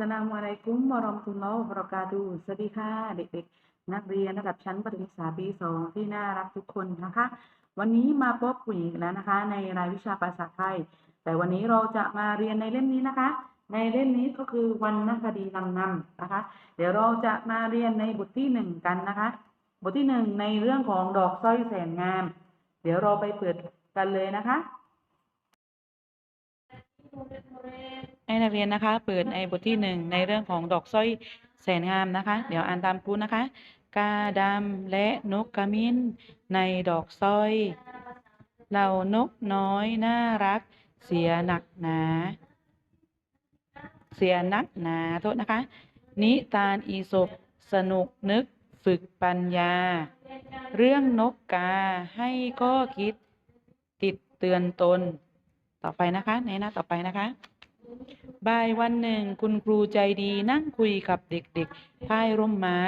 สลามอะลัยกุมวะเราะมะตุลลอฮ์วะบราะกาตุฮ์สวัสดีค่ะ เด็กๆ นักเรียนระดับชั้นประถมศึกษาปีสองที่น่ารักทุกคนนะคะ วันนี้มาพบคุยอีกแล้วนะคะ ในรายวิชาภาษาไทย แต่วันนี้เราจะมาเรียนในเล่มนี้นะคะ ในเล่มนี้ก็คือวรรณคดีลำนำนะคะ เดี๋ยวเราจะมาเรียนในบทที่หนึ่งกันนะคะ บทที่หนึ่งในเรื่องของดอกสร้อยแสนงาม เดี๋ยวเราไปเปิดกันเลยนะคะ ให้นักเรียนนะคะ เปิดในบทที่หนึ่งในเรื่องของดอกสร้อยแสนงามนะคะ เดี๋ยวอ่านตามครูนะคะ กาดำและนกกระมิ้น ในดอกสร้อย เหล่านกน้อยน่ารัก เสียหนักหนา เสียนักหนาโทษนะคะ นิทานอีสบสนุกนึกฝึกปัญญา เรื่องนกกาให้ก็คิดติดเตือนตน ต่อไปนะคะ ในหน้าต่อไปนะคะ บ่ายวันหนึ่งคุณครูใจดีนั่งคุยกับเด็กๆใต้ร่มไม้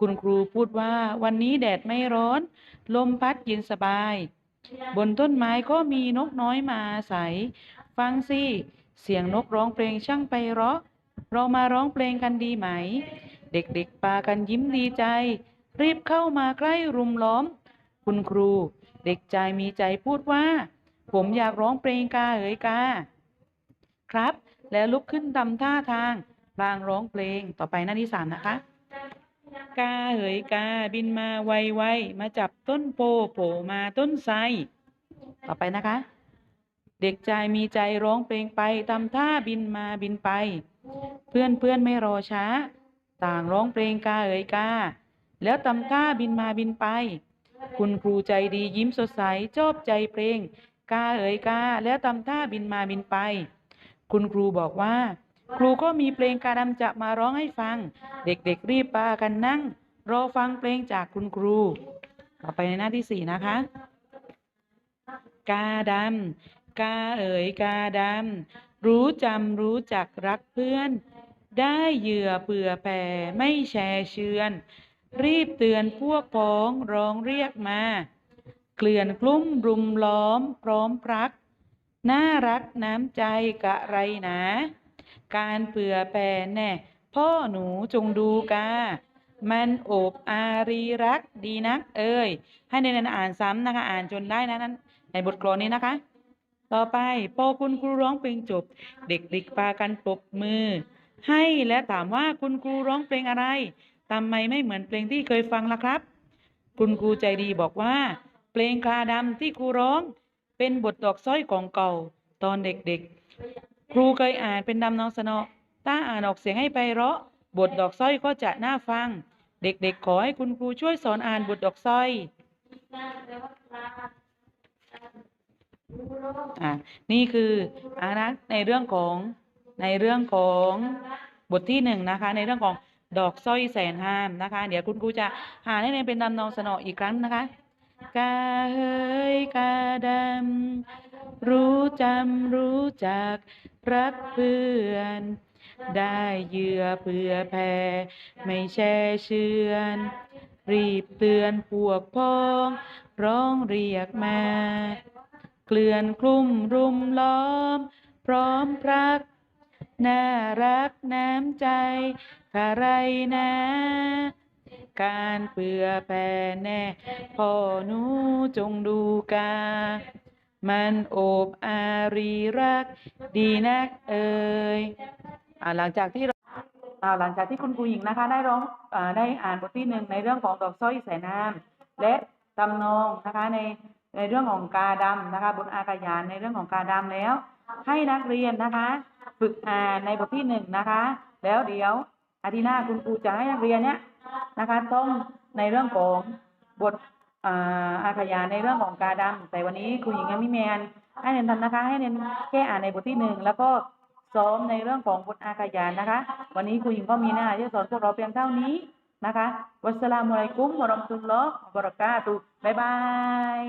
คุณครูพูดว่าวันนี้แดดไม่ร้อน ลมพัดเย็นสบาย บนต้นไม้ก็มีนกน้อยมาอาศัย ฟังสิเสียงนกร้องเพลงช่างไปเราะ เรามาร้องเพลงกันดีไหม เด็กๆปากันยิ้มดีใจ รีบเข้ามาใกล้รุมล้อม คุณครู เด็กใจมีใจพูดว่า ผมอยากร้องเพลงกาเอ๋ยกา ครับ แล้วลุกขึ้นทำท่าทางพลางร้องเพลงต่อไปหน้าที่สามนะคะ กาเอ๋ยกาบินมาไวๆมาจับต้นโพโผลมาต้นไทรต่อไปนะคะ เด็กชายมีใจร้องเพลงไปทำท่าบินมาบินไป เพื่อนเพื่อนไม่รอช้า ต่างร้องเพลงกาเอ๋ยกา แล้วทำท่าบินมาบินไป คุณครูใจดียิ้มสดใสชอบใจเพลง กาเอ๋ยกา แล้วทำท่าบินมาบินไป คุณครูบอกว่า ครูก็มีเพลงกาดำจะมาร้องให้ฟัง เด็กๆรีบปากันนั่ง รอฟังเพลงจากคุณครู ต่อไปในหน้าที่สี่นะคะ กาดำกาเอ๋ยกาดำรู้จำรู้จักรักเพื่อน ได้เหยื่อเผื่อแผ่ไม่แชร์เชือน รีบเตือนพวกพ้องร้องเรียกมา เกลื่อนกลุ้มรุมล้อมพร้อมพรัก น่ารักน้ำใจกะไรหนา การเผื่อแผ่แน่ พ่อหนูจงดูกา มันโอบอารีรักดีนัก เอ้ยให้ในนั้นอ่านซ้ำนะคะ อ่านจนได้นะนั้น ในบทกลอนนี้นะคะ ต่อไปพอคุณครูร้องเพลงจบ เด็กๆพากันปรบมือ ให้และถามว่าคุณครูร้องเพลงอะไรทำไมไม่เหมือนเพลงที่เคยฟังล่ะครับ คุณครูใจดีบอกว่า เพลงคลาดำที่ครูร้อง เป็นบทดอกสร้อยของเก่าตอนเด็กๆ ครูเคยอ่านเป็นดำนองสนอถ้าอ่านออกเสียงให้ไปเราะ บทดอกสร้อยก็จะน่าฟัง เด็กๆ ขอให้คุณครูช่วยสอนอ่านบทดอกสร้อยอ่านี่คืออานะในเรื่องของในเรื่องของบทที่หนึ่งนะคะ ในเรื่องของดอกสร้อยแสนห้ามนะคะ เดี๋ยวคุณครูจะหาให้ในเป็นดำนองสนออีกครั้งนะคะ กาเฮยกาดำ รู้จำรู้จักรักเพื่อน ได้เยื่อเผื่อแผ่ไม่แช่เชือนรีบเตือนพวกพ้อง ร้องเรียกมา เกลื่อนคลุ้มรุมล้อม พร้อมพรัก น่ารักน้ำใจใครนะ การเปื่อแผ่แน่พ่อหนูจงดูกา มันโอบอารีรัก ดีนักเอ่ยอ่าหลังจากที่อ่าหลังจากที่คุณครูหญิงนะคะ ได้ร้องอ่าได้อ่านบทที่หนึ่งในเรื่องของดอกสร้อยแสนนามและตำนองนะคะในในเรื่องของกาดำนะคะบนอากาศยานในเรื่องของกาดำแล้ว ให้นักเรียนนะคะ ฝึกอ่านในบทที่หนึ่งนะคะ แล้วเดี๋ยวอาทิตย์หน้าคุณครูจะให้นักเรียนเนี้ย นะคะต้องในเรื่องของบทอาขยานในเรื่องของกาดำแต่วันนี้ครูหญิงยังไม่แมนให้เน้นทำนะคะ ให้เน้นแค่อ่านในบทที่หนึ่งแล้วก็ซ้อมในเรื่องของบทอาขยานนะคะ วันนี้ครูหญิงก็มีหน้าที่จะสอนพวกเราเพียงเท่านี้นะคะ วัสสลามุอะลัยกุมวะรอมตุลลอฮ์วะบะเราะกาตุบ๊ายบาย